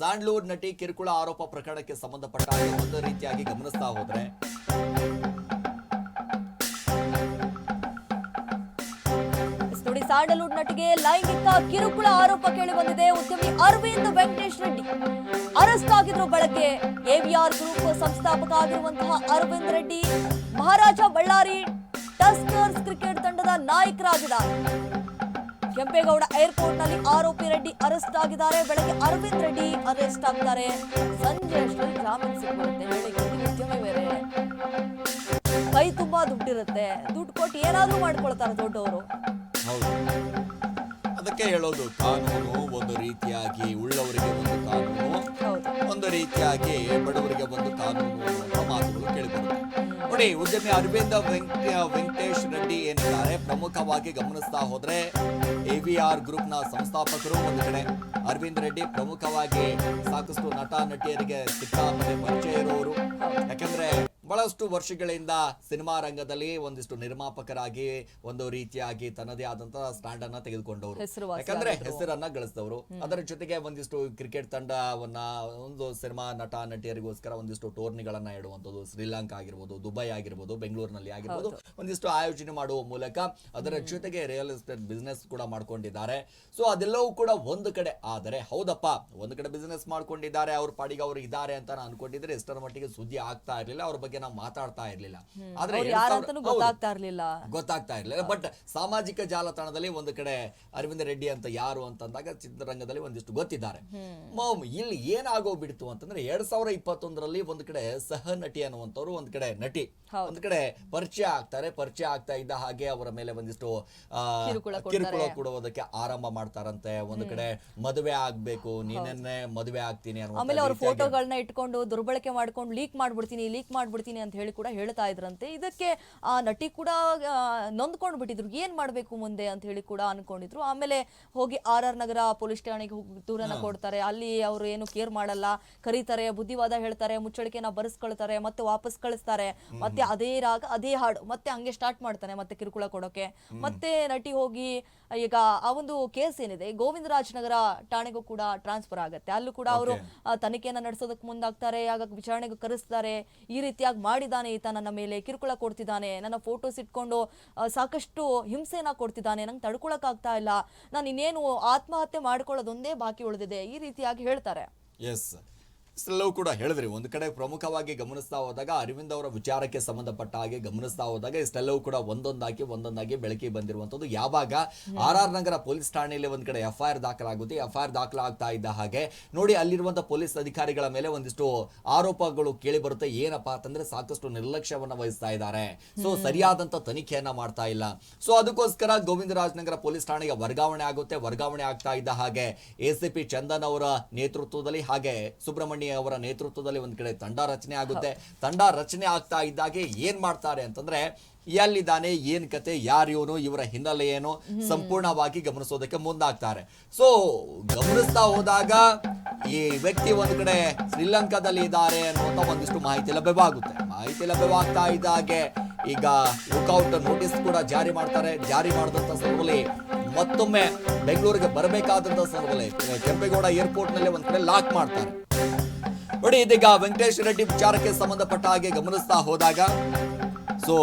ಸ್ಯಾಂಡ್ಲೂರ್ ನಟಿ ಕಿರುಕುಳ ಆರೋಪ ಪ್ರಕರಣಕ್ಕೆ ಸಂಬಂಧಪಟ್ಟ ಒಂದು ರೀತಿಯಾಗಿ ಗಮನಿಸ್ತಾ ಹೋದ್ರೆ ಸ್ಯಾಂಡಲ್ವುಡ್ ನಟಿಗೆ ಲೈಂಗಿಕ ಕಿರುಕುಳ ಆರೋಪ ಕೇಳಿ ಬಂದಿದೆ. ಉದ್ಯಮಿ ಅರವಿಂದ್ ವೆಂಕಟೇಶ್ ರೆಡ್ಡಿ. ಅರೆಸ್ಟ್ ಆಗಿದ್ರು ಬಳಕೆ ಎವಿಆರ್ ಗ್ರೂಪ್ ಸಂಸ್ಥಾಪಕ ಆಗಿರುವಂತಹ ಅರವಿಂದ್ ರೆಡ್ಡಿ ಮಹಾರಾಜ ಬಳ್ಳಾರಿ ಟಸ್ಕರ್ಸ್ ಕ್ರಿಕೆಟ್ ತಂಡದ ನಾಯಕರಾಗಿದ್ದಾರೆ. ಕೆಂಪೇಗೌಡ ಏರ್ಪೋರ್ಟ್ನಲ್ಲಿ ಆರೋಪಿ ರೆಡ್ಡಿ ಅರೆಸ್ಟ್ ಆಗಿದ್ದಾರೆ. ಬೆಳಗ್ಗೆ ಅರವಿಂದ್ ರೆಡ್ಡಿ ಅರೆಸ್ಟ್ ಆಗ್ತಾರೆ. ಸಂಜೆ ಅಷ್ಟರಲ್ಲಿ ಜಾಮೀನು ಬೇರೆ. ಕೈ ತುಂಬಾ ದುಡ್ಡಿರುತ್ತೆ. ದುಡ್ಡು ಕೊಟ್ಟು ಏನಾದ್ರೂ ಮಾಡ್ಕೊಳ್ತಾರೆ ದೊಡ್ಡವರು. ಹೌದು. ಅದಕ್ಕೆ ಹೇಳೋದು, ಕಾನೂನು ಒಂದು ರೀತಿಯಾಗಿ ಉಳ್ಳವರಿಗೆ ಒಂದು ಕಾನೂನು ರೀತಿಯಾಗಿ ಬಡವರಿಗೆ ಒಂದು ಕಾನೂನು ಮಾತುಗಳು ಕೇಳಿಬರುತ್ತೆ ನೋಡಿ, ಉದ್ಯಮಿ ಅರವಿಂದ ವೆಂಕ ವೆಂಕಟೇಶ್ ರೆಡ್ಡಿ ಏನಿದ್ದಾರೆ? ಪ್ರಮುಖವಾಗಿ ಗಮನಿಸ್ತಾ ಹೋದ್ರೆ ಎ ಎವಿಆರ್ ಗ್ರೂಪ್ನ ಸಂಸ್ಥಾಪಕರು ಒಂದು ಕಡೆ. ಅರವಿಂದ್ ರೆಡ್ಡಿ ಪ್ರಮುಖವಾಗಿ ಸಾಕಷ್ಟು ನಟ, ನಟಿಯರಿಗೆ ಸಿಕ್ಕಾಪಟ್ಟೆ ಪರಿಚಯ ಇರುವವರು ಯಾಕಂದ್ರೆ ಬಹಳಷ್ಟು ವರ್ಷಗಳಿಂದ ಸಿನಿಮಾ ರಂಗದಲ್ಲಿ ಒಂದಿಷ್ಟು ನಿರ್ಮಾಪಕರಾಗಿ ಒಂದು ರೀತಿಯಾಗಿ ತನ್ನದೇ ಆದಂತಹ ಸ್ಟ್ಯಾಂಡ್ ಅನ್ನ ತೆಗೆದುಕೊಂಡವರು. ಯಾಕಂದ್ರೆ ಹೆಸರನ್ನ ಗಳಿಸಿದವರು. ಅದರ ಜೊತೆಗೆ ಒಂದಿಷ್ಟು ಕ್ರಿಕೆಟ್ ತಂಡವನ್ನ ಒಂದು ಸಿನಿಮಾ ನಟ ನಟಿಯರಿಗೋಸ್ಕರ ಒಂದಿಷ್ಟು ಟೂರ್ನಿಗಳನ್ನ ಇಡುವಂತದ್ದು ಶ್ರೀಲಂಕಾ ಆಗಿರ್ಬೋದು ದುಬೈ ಆಗಿರ್ಬೋದು ಬೆಂಗಳೂರಿನಲ್ಲಿ ಆಗಿರ್ಬೋದು ಒಂದಿಷ್ಟು ಆಯೋಜನೆ ಮಾಡುವ ಮೂಲಕ ಅದರ ಜೊತೆಗೆ ರಿಯಲ್ ಎಸ್ಟೇಟ್ ಬಿಸ್ನೆಸ್ ಕೂಡ ಮಾಡ್ಕೊಂಡಿದ್ದಾರೆ. ಸೊ ಅದೆಲ್ಲವೂ ಕೂಡ ಒಂದು ಕಡೆ. ಆದರೆ ಹೌದಪ್ಪ ಒಂದು ಕಡೆ ಬಿಸ್ನೆಸ್ ಮಾಡ್ಕೊಂಡಿದ್ದಾರೆ ಅವ್ರ ಪಾಡಿಗೆ ಅವ್ರು ಇದ್ದಾರೆ ಅಂತ ನಾನು ಅನ್ಕೊಂಡಿದ್ರೆ ಎಷ್ಟರ ಮಟ್ಟಿಗೆ ಸುದ್ದಿ ಆಗ್ತಾ ಇರಲಿಲ್ಲ. ಅವ್ರ ಬಗ್ಗೆ ನಾವು ಮಾತಾಡ್ತಾ ಇರ್ಲಿಲ್ಲ. ಆದ್ರೆ. ಗೊತ್ತಾಗ್ತಾ ಇರ್ಲಿಲ್ಲ. ಗೊತ್ತಾಗ್ತಾ ಇರ್ಲಿಲ್ಲ. ಬಟ್ ಸಾಮಾಜಿಕ ಜಾಲತಾಣದಲ್ಲಿ ಒಂದು ಕಡೆ ಅರವಿಂದ ರೆಡ್ಡಿ ಅಂತ ಯಾರು ಅಂತಂದಾಗ ಚಿತ್ರರಂಗದಲ್ಲಿ ಒಂದಿಷ್ಟು ಗೊತ್ತಿದ್ದಾರೆ. ಇಲ್ಲಿ ಇಲ್ಲಿ ಏನಾಗೋಗ್ಬಿಡ್ತು ಅಂತಂದ್ರೆ ಎರಡ್ ಸಾವಿರ ಇಪ್ಪತ್ತೊಂದರಲ್ಲಿ ಒಂದು ಕಡೆ ಸಹ ನಟಿ ಅನ್ನುವಂಥವ್ರು ಒಂದು ಕಡೆ ನಟಿ. ಒಂದ್ ಕಡೆ ಪರಿಚಯ ಆಗ್ತಾರೆ. ಪರಿಚಯ ಆಗ್ತಾ ಇದ್ದ ಹಾಗೆ ಅವರ ಮೇಲೆ ಒಂದಿಷ್ಟು ಕಿರುಕುಳ ಕೊಡುವುದಕ್ಕೆ ಆರಂಭ ಮಾಡ್ತಾರಂತೆ. ಒಂದು ಕಡೆ ಮದುವೆ ಆಗ್ಬೇಕು ನೀನನ್ನೇ ಮದುವೆ ಆಗ್ತೀನಿ ಅನ್ನೋ ಆಮೇಲೆ ಅವ್ರ ರೀತಿಯಾಗಿ- ಫೋಟೋಗಳನ್ನ ಇಟ್ಕೊಂಡು ದುರ್ಬಳಕೆ ಮಾಡ್ಕೊಂಡು ಲೀಕ್ ಮಾಡ್ಬಿಡ್ತೀನಿ ಲೀಕ್ ಮಾಡ್ಬಿಡ್ತೀನಿ ಅಂತ ಹೇಳಿ ಕೂಡ ಹೇಳ್ತಾ ಇದ್ರಂತೆ. ಇದಕ್ಕೆ ಆ ನಟಿ ಕೂಡ ನೊಂದ್ಕೊಂಡು ಬಿಟ್ಟಿದ್ರು ಏನ್ ಮಾಡ್ಬೇಕು ಮುಂದೆ ಅಂತ ಹೇಳಿ ಕೂಡ ಅನ್ಕೊಂಡಿದ್ರು. ಆಮೇಲೆ ಹೋಗಿ ಆರ್ ಆರ್ ನಗರ ಪೊಲೀಸ್ ಠಾಣೆಗೆ ಹೋಗಿ ದೂರನ್ನ ಕೊಡ್ತಾರೆ. ಅಲ್ಲಿ ಅವರು ಏನು ಕೇರ್ ಮಾಡಲ್ಲ. ಕರೀತಾರೆ ಬುದ್ಧಿವಾದ ಹೇಳ್ತಾರೆ. ಮುಚ್ಚಳಿಕೆನ ಬರೆಸ್ಕೊಳ್ತಾರೆ. ಮತ್ತೆ ವಾಪಸ್ ಕಳಿಸ್ತಾರೆ. ಮತ್ತೆ ಅದೇ ರಾಗ ಅದೇ ಹಾಡು. ಮತ್ತೆ ಹಂಗೆ ಸ್ಟಾರ್ಟ್ ಮಾಡ್ತಾನೆ ಮತ್ತೆ ಕಿರುಕುಳ ಕೊಡೋಕೆ. ಮತ್ತೆ ನಟಿ ಹೋಗಿ ಈಗ ಆ ಒಂದು ಕೇಸ್ ಏನಿದೆ ಗೋವಿಂದರಾಜ್ ನಗರ ಠಾಣೆಗೂ ಕೂಡ ಟ್ರಾನ್ಸ್ಫರ್ ಆಗುತ್ತೆ. ಅಲ್ಲೂ ಕೂಡ ಅವರು ತನಿಖೆಯನ್ನ ನಡೆಸೋದಕ್ಕೆ ಮುಂದಾಗ್ತಾರೆ. ಆಗ ವಿಚಾರಣೆಗೂ ಕರೆಸ್ತಾರೆ. ಈ ರೀತಿಯಾಗಿ ಮಾಡಿದಾನೆ ಈತ ನನ್ನ ಮೇಲೆ ಕಿರುಕುಳ ಕೊಡ್ತಿದ್ದಾನೆ, ನನ್ನ ಫೋಟೋಸ್ ಇಟ್ಕೊಂಡು ಸಾಕಷ್ಟು ಹಿಂಸೆನ ಕೊಡ್ತಿದ್ದಾನೆ, ನಂಗೆ ತಡ್ಕೊಳಕ್ಕಾಗ್ತಾ ಇಲ್ಲ. ನಾನು ಇನ್ನೇನು ಆತ್ಮಹತ್ಯೆ ಮಾಡ್ಕೊಳ್ಳೋದೊಂದೇ ಬಾಕಿ ಉಳಿದಿದೆ, ಈ ರೀತಿಯಾಗಿ ಹೇಳ್ತಾರೆ. ಎಸ್ ಇಷ್ಟೆಲ್ಲವೂ ಕೂಡ ಹೇಳಿದ್ರಿ. ಒಂದು ಕಡೆ ಪ್ರಮುಖವಾಗಿ ಗಮನಿಸ್ತಾ ಹೋದಾಗ ಅರವಿಂದ್ ಅವರ ವಿಚಾರಕ್ಕೆ ಸಂಬಂಧಪಟ್ಟ ಹಾಗೆ ಗಮನಿಸ್ತಾ ಹೋದಾಗ ಇಷ್ಟೆಲ್ಲವೂ ಕೂಡ ಒಂದೊಂದಾಗಿ ಒಂದೊಂದಾಗಿ ಬೆಳಕಿಗೆ ಬಂದಿರುವಂತದ್ದು ಯಾವಾಗ ಆರ್ ಆರ್ ನಗರ ಪೊಲೀಸ್ ಠಾಣೆಯಲ್ಲಿ ಒಂದು ಕಡೆ ಎಫ್ ಐ ಆರ್ ದಾಖಲಾಗುತ್ತೆ ಎಫ್ ಐ ಆರ್ ದಾಖಲಾಗ್ತಾ ಇದ್ದ ಹಾಗೆ ನೋಡಿ ಅಲ್ಲಿರುವಂತ ಪೊಲೀಸ್ ಅಧಿಕಾರಿಗಳ ಮೇಲೆ ಒಂದಿಷ್ಟು ಆರೋಪಗಳು ಕೇಳಿ ಬರುತ್ತೆ. ಏನಪ್ಪಾ ಅಂತಂದ್ರೆ ಸಾಕಷ್ಟು ನಿರ್ಲಕ್ಷ್ಯವನ್ನು ವಹಿಸ್ತಾ ಇದ್ದಾರೆ. ಸೊ ಸರಿಯಾದಂತ ತನಿಖೆಯನ್ನ ಮಾಡ್ತಾ ಇಲ್ಲ. ಸೊ ಅದಕ್ಕೋಸ್ಕರ ಗೋವಿಂದರಾಜನಗರ ಪೊಲೀಸ್ ಠಾಣೆಗೆ ವರ್ಗಾವಣೆ ಆಗುತ್ತೆ. ವರ್ಗಾವಣೆ ಆಗ್ತಾ ಇದ್ದ ಹಾಗೆ ಎಸಿಪಿ ಚಂದನ್ ಅವರ ನೇತೃತ್ವದಲ್ಲಿ ಹಾಗೆ ಸುಬ್ರಹ್ಮಣ್ಯ ಅವರ ನೇತೃತ್ವದಲ್ಲಿ ಒಂದು ಕಡೆ ತಂಡ ರಚನೆ ಆಗುತ್ತೆ. ತಂಡ ರಚನೆ ಆಗ್ತಾ ಇದ್ದಾಗೆ ಏನ್ ಮಾಡ್ತಾರೆ ಅಂತಂದ್ರೆ ಎಲ್ಲಿದ್ದಾನೆ, ಏನ್ ಕತೆ, ಯಾರು ಇವರ ಹಿನ್ನೆಲೆ ಏನು ಸಂಪೂರ್ಣವಾಗಿ ಗಮನಿಸೋದಕ್ಕೆ ಮುಂದಾಗ್ತಾರೆ. ಸೊ ಗಮನಿಸ್ತಾ ಹೋದಾಗ ಈ ವ್ಯಕ್ತಿ ಒಂದು ಕಡೆ ಶ್ರೀಲಂಕಾದಲ್ಲಿ ಇದ್ದಾರೆ ಅನ್ನುವಂತ ಒಂದಿಷ್ಟು ಮಾಹಿತಿ ಲಭ್ಯವಾಗುತ್ತೆ. ಮಾಹಿತಿ ಲಭ್ಯವಾಗ್ತಾ ಇದ್ದಾಗೆ ಈಗ ಲುಕ್ಔಟ್ ನೋಟಿಸ್ ಕೂಡ ಜಾರಿ ಮಾಡ್ತಾರೆ. ಜಾರಿ ಮಾಡಿದಂತ ಸಂದರ್ಭದಲ್ಲಿ ಮತ್ತೊಮ್ಮೆ ಬೆಂಗಳೂರಿಗೆ ಬರಬೇಕಾದಂತ ಸಂದರ್ಭದಲ್ಲಿ ಕೆಂಪೇಗೌಡ ಏರ್ಪೋರ್ಟ್ನಲ್ಲಿ ಒಂದ್ ಕಡೆ ಲಾಕ್ ಮಾಡ್ತಾರೆ. ನೋಡಿ ಇದೀಗ ವೆಂಕಟೇಶ್ ರೆಡ್ಡಿ ವಿಚಾರಕ್ಕೆ ಸಂಬಂಧಪಟ್ಟ ಹಾಗೆ ಗಮನಿಸ್ತಾ ಹೋದಾಗ ಸೊ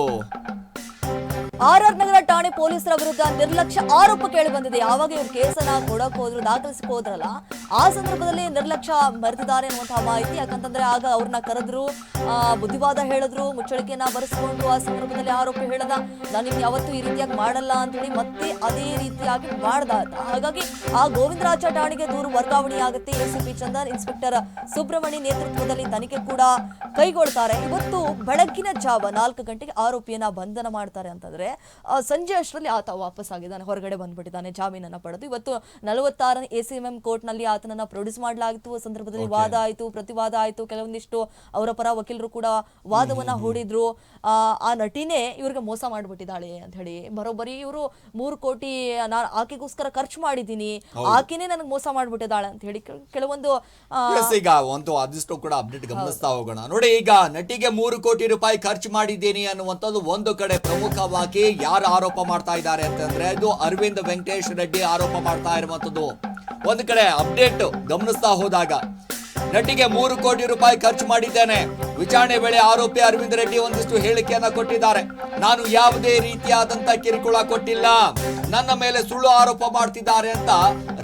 ಆರ್ ಆರ್ ನಗರ ಠಾಣೆ ಪೊಲೀಸರ ವಿರುದ್ಧ ನಿರ್ಲಕ್ಷ್ಯ ಆರೋಪ ಕೇಳಿ ಬಂದಿದೆ ಯಾವಾಗ ಇವ್ರು ಕೇಸನ್ನ ಕೊಡಕ್ ಹೋದ್ರು ದಾಖಲಿಸಕ್ ಹೋದ್ರಲ್ಲ, ಆ ಸಂದರ್ಭದಲ್ಲಿ ನಿರ್ಲಕ್ಷ್ಯ ಮರೆತಿದ್ದಾರೆ ಅನ್ನುವಂತಹ ಮಾಹಿತಿ. ಯಾಕಂತಂದ್ರೆ ಆಗ ಅವ್ರನ್ನ ಕರೆದ್ರು ಬುದ್ಧಿವಾದ ಹೇಳಿದ್ರು, ಮುಚ್ಚಳಿಕೆಯನ್ನ ಬರೆಸ್ಕೊಂಡು ಆ ಸಂದರ್ಭದಲ್ಲಿ ಆರೋಪಿ ಹೇಳದ. ನಾನು ಇನ್ ಯಾವತ್ತೂ ಈ ರೀತಿಯಾಗಿ ಮಾಡಲ್ಲ ಅಂತ ಹೇಳಿ ಮತ್ತೆ ಅದೇ ರೀತಿಯಾಗಿ ಮಾಡ್ದ ಹಾಗಾಗಿ ಆ ಗೋವಿಂದರಾಜ ಠಾಣೆಗೆ ದೂರು ವರ್ಗಾವಣೆ ಆಗುತ್ತೆ. ಎಸಿಪಿ ಚಂದನ್, ಇನ್ಸ್ಪೆಕ್ಟರ್ ಸುಬ್ರಹ್ಮಣಿ ನೇತೃತ್ವದಲ್ಲಿ ತನಿಖೆ ಕೂಡ ಕೈಗೊಳ್ತಾರೆ. ಇವತ್ತು ಬೆಳಗ್ಗಿನ ಜಾವ ನಾಲ್ಕು ಗಂಟೆಗೆ ಆರೋಪಿಯನ್ನ ಬಂಧನ ಮಾಡ್ತಾರೆ ಅಂತಂದ್ರೆ ಆ, ಸಂಜೆ ಅಷ್ಟರಲ್ಲಿ ಆತ ವಾಪಸ್ ಆಗಿದ್ದಾನೆ ಹೊರಗಡೆ ಬಂದ್ಬಿಟ್ಟಿದ್ದಾನೆ ಜಾಮೀನನ್ನು ಪಡೆದು. ಇವತ್ತು ನಲವತ್ತಾರನೇ ಎ ಸಿ ಎಂ ಎಂ ಕೋರ್ಟ್ನಲ್ಲಿ ಆತನನ್ನ ಪ್ರೊಡ್ಯೂಸ್ ಮಾಡಲಾಗಿತ್ತು. ಆ ಸಂದರ್ಭದಲ್ಲಿ ವಾದ ಆಯಿತು ಪ್ರತಿವಾದ ಆಯಿತು. ಕೆಲವೊಂದಿಷ್ಟು ಅವರ ಪರ ವಕೀಲರು ಕೂಡ ವಾದವನ್ನ ಹೂಡಿದ್ರು. ಆ, ನಟಿನೇ ಇವರಿಗೆ ಮೋಸ ಮಾಡಿಬಿಟ್ಟಿದ್ದಾಳೆ ಅಂತ ಹೇಳಿ. ಬರೋಬ್ಬರಿ ಇವರು ಮೂರು ಕೋಟಿ ನಾನು ಆಕೆಗೋಸ್ಕರ ಖರ್ಚು ಮಾಡಿದ್ದೀನಿ. ಆಕೆನೇ ನನಗೆ ಮೋಸ ಮಾಡಿಬಿಟ್ಟಿದ್ದಾಳೆ ಅಂತ ಹೇಳಿ ಕೆಲವೊಂದು ಈಗ ಒಂದು ಅದಿಷ್ಟು ಕೂಡ ಅಪ್ಡೇಟ್ ಗಮನಿಸ್ತಾ ಹೋಗೋಣ. ನೋಡಿ ಈಗ ನಟಿಗೆ ಮೂರು ಕೋಟಿ ರೂಪಾಯಿ ಖರ್ಚು ಮಾಡಿದ್ದೀನಿ ಅನ್ನುವಂಥದ್ದು ಒಂದು ಕಡೆ ಪ್ರಮುಖವಾಗಿ ಯಾರು ಆರೋಪ ಮಾಡ್ತಾ ಇದ್ದಾರೆ ಅಂತಂದ್ರೆ ಇದು ಅರವಿಂದ್ ವೆಂಕಟೇಶ್ ರೆಡ್ಡಿ ಆರೋಪ ಮಾಡ್ತಾ ಇರುವಂತದ್ದು. ಒಂದ್ ಕಡೆ ಅಪ್ಡೇಟ್ ಗಮನಿಸ್ತಾ ಹೋದಾಗ ನಟಿಗೆ ಮೂರು ಕೋಟಿ ರೂಪಾಯಿ ಖರ್ಚು ಮಾಡಿದ್ದೇನೆ. ವಿಚಾರಣೆ ವೇಳೆ ಆರೋಪಿ ಅರವಿಂದ್ ರೆಡ್ಡಿ ಒಂದಿಷ್ಟು ಹೇಳಿಕೆಯನ್ನ ಕೊಟ್ಟಿದ್ದಾರೆ. ನಾನು ಯಾವುದೇ ರೀತಿಯಾದಂತ ಕಿರುಕುಳ ಕೊಟ್ಟಿಲ್ಲ. ನನ್ನ ಮೇಲೆ ಸುಳ್ಳು ಆರೋಪ ಮಾಡ್ತಿದ್ದಾರೆ ಅಂತ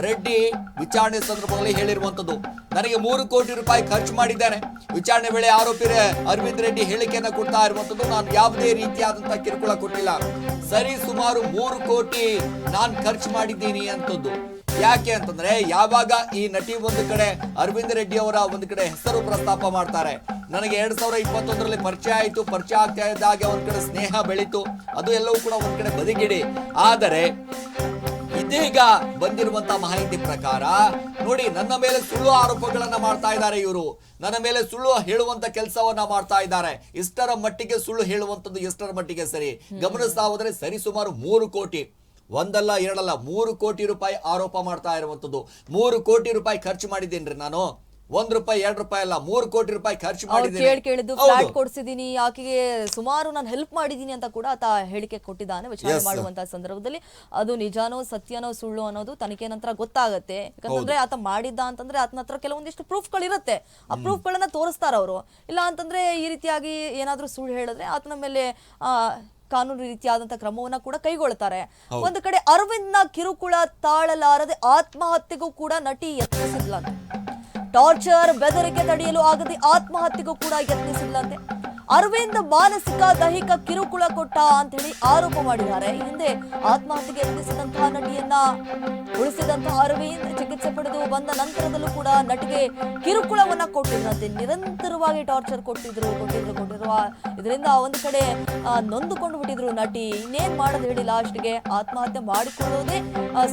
ರೆಡ್ಡಿ ವಿಚಾರಣೆ ಸಂದರ್ಭದಲ್ಲಿ ಹೇಳಿರುವಂತದ್ದು. ನನಗೆ ಮೂರು ಕೋಟಿ ರೂಪಾಯಿ ಖರ್ಚು ಮಾಡಿದ್ದೇನೆ. ವಿಚಾರಣೆ ವೇಳೆ ಆರೋಪಿ ಅರವಿಂದ್ ರೆಡ್ಡಿ ಹೇಳಿಕೆಯನ್ನ ಕೊಡ್ತಾ ಇರುವಂತದ್ದು ನಾನು ಯಾವುದೇ ರೀತಿಯಾದಂತ ಕಿರುಕುಳ ಕೊಟ್ಟಿಲ್ಲ. ಸರಿ, ಸುಮಾರು ಮೂರು ಕೋಟಿ ನಾನು ಖರ್ಚು ಮಾಡಿದ್ದೀನಿ ಅಂತದ್ದು. ಯಾಕೆ ಅಂತಂದ್ರೆ ಯಾವಾಗ ಈ ನಟಿ ಒಂದು ಕಡೆ ಅರವಿಂದ್ ರೆಡ್ಡಿ ಅವರ ಒಂದು ಕಡೆ ಹೆಸರು ಪ್ರಸ್ತಾಪ ಮಾಡ್ತಾರೆ? ನನಗೆ ಎರಡ್ ಸಾವಿರದ ಇಪ್ಪತ್ತೊಂದರಲ್ಲಿ ಪರಿಚಯ ಆಯಿತು, ಪರಿಚಯ ಆಗ್ತಾ ಇದ್ದಾಗ ಒಂದ್ ಕಡೆ ಸ್ನೇಹ ಬೆಳೀತು, ಅದು ಎಲ್ಲವೂ ಕೂಡ ಒಂದ್ ಕಡೆ ಬದಿಗಿಡಿ. ಆದರೆ ಇದೀಗ ಬಂದಿರುವಂತ ಮಾಹಿತಿ ಪ್ರಕಾರ ನೋಡಿ, ನನ್ನ ಮೇಲೆ ಸುಳ್ಳು ಆರೋಪಗಳನ್ನ ಮಾಡ್ತಾ ಇದ್ದಾರೆ ಇವರು. ನನ್ನ ಮೇಲೆ ಸುಳ್ಳು ಹೇಳುವಂತ ಕೆಲಸವನ್ನ ಮಾಡ್ತಾ ಇದ್ದಾರೆ. ಇಷ್ಟರ ಮಟ್ಟಿಗೆ ಸುಳ್ಳು ಹೇಳುವಂತದ್ದು ಎಷ್ಟರ ಮಟ್ಟಿಗೆ ಸರಿ? ಗಮನಿಸ್ತಾ ಹೋದ್ರೆ ಸರಿ ಸುಮಾರು ಮೂರು ಕೋಟಿ. ಒಂದಲ್ಲ ಎರಡಲ್ಲ ಮೂರು ಕೋಟಿ ರೂಪಾಯಿ ಆರೋಪ ಮಾಡ್ತಾ ಇರುವಂಥದ್ದು. ಮೂರು ಕೋಟಿ ರೂಪಾಯಿ ಖರ್ಚು ಮಾಡಿದ್ದೇನ್ರಿ ನಾನು. ಒಂದ್ ರೂಪಾಯಿ ಎರಡ್ ರೂಪಾಯಿ ಅಲ್ಲ ಮೂರು ಕೋಟಿ ರೂಪಾಯಿ ಖರ್ಚು ಕೇಳಿದ್ದು. ಫ್ಲಾಟ್ ಕೊಡ್ಸಿದೀನಿ ಆಕೆಗೆ ಸುಮಾರು ನಾನು ಹೆಲ್ಪ್ ಮಾಡಿದೀನಿ ಅಂತ ಕೂಡ ಆತ ಹೇಳಿಕೆ ಕೊಟ್ಟಿದ್ದಾನೆ ವಿಚಾರ. ಮಾಡುವಂತ ಸಂದರ್ಭದಲ್ಲಿ. ಅದು ನಿಜಾನೋ ಸತ್ಯನೋ ಸುಳ್ಳು ಅನ್ನೋದು ತನಿಖೆ ನಂತರ ಗೊತ್ತಾಗುತ್ತೆ. ಯಾಕಂತಂದ್ರೆ ಆತ ಮಾಡಿದ್ದ ಅಂತಂದ್ರೆ ಆತನ ಹತ್ರ ಕೆಲವೊಂದಿಷ್ಟು ಪ್ರೂಫ್ಗಳಿರುತ್ತೆ ಆ ಪ್ರೂಫ್ಗಳನ್ನ ತೋರಿಸ್ತಾರ ಅವರು ಇಲ್ಲ ಅಂತಂದ್ರೆ ಈ ರೀತಿಯಾಗಿ ಏನಾದ್ರೂ ಸುಳ್ಳು ಹೇಳಿದ್ರೆ ಆತನ ಮೇಲೆ ಆ ಕಾನೂನು ರೀತಿಯಾದಂತಹ ಕ್ರಮವನ್ನ ಕೂಡ ಕೈಗೊಳ್ತಾರೆ. ಒಂದು ಕಡೆ ಅರವಿಂದ್ನ ಕಿರುಕುಳ ತಾಳಲಾರದೆ ಆತ್ಮಹತ್ಯೆಗೂ ಕೂಡ ನಟಿ ಯತ್ನಿಸಿದ್ಲಂತೆ. ಟಾರ್ಚರ್ ಬೆದರಿಕೆ ತಡೆಯಲು ಆಗದೆ ಆತ್ಮಹತ್ಯೆಗೂ ಕೂಡ ಯತ್ನಿಸಿದ್ಲಂತೆ. ಅರವಿಂದ್ ಮಾನಸಿಕ ದೈಹಿಕ ಕಿರುಕುಳ ಕೊಟ್ಟ ಅಂತ ಹೇಳಿ ಆರೋಪ ಮಾಡಿದ್ದಾರೆ. ಹಿಂದೆ ಆತ್ಮಹತ್ಯೆಗೆ ಯತ್ನಿಸಿದಂತಹ ನಟಿಯನ್ನ ಉಳಿಸಿದಂತಹ ಅರವಿಂದ್ ಚಿಕಿತ್ಸೆ ಪಡೆದು ಬಂದ ನಂತರದಲ್ಲೂ ಕೂಡ ನಟಿಗೆ ಕಿರುಕುಳವನ್ನ ಕೊಟ್ಟಿದ್ದಂತೆ ನಿರಂತರವಾಗಿ ಟಾರ್ಚರ್ ಕೊಟ್ಟಿದ್ರು ಕೊಟ್ಟಿದ್ರು ಕೊಟ್ಟಿರುವ ಇದರಿಂದ ಒಂದು ಕಡೆ ನೊಂದುಕೊಂಡು ಬಿಟ್ಟಿದ್ರು ನಟಿ. ಇನ್ನೇನ್ ಮಾಡೋದು ಹೇಳಿ ಲಾಸ್ಟ್ಗೆ ಆತ್ಮಹತ್ಯೆ ಮಾಡಿಕೊಳ್ಳೋದೇ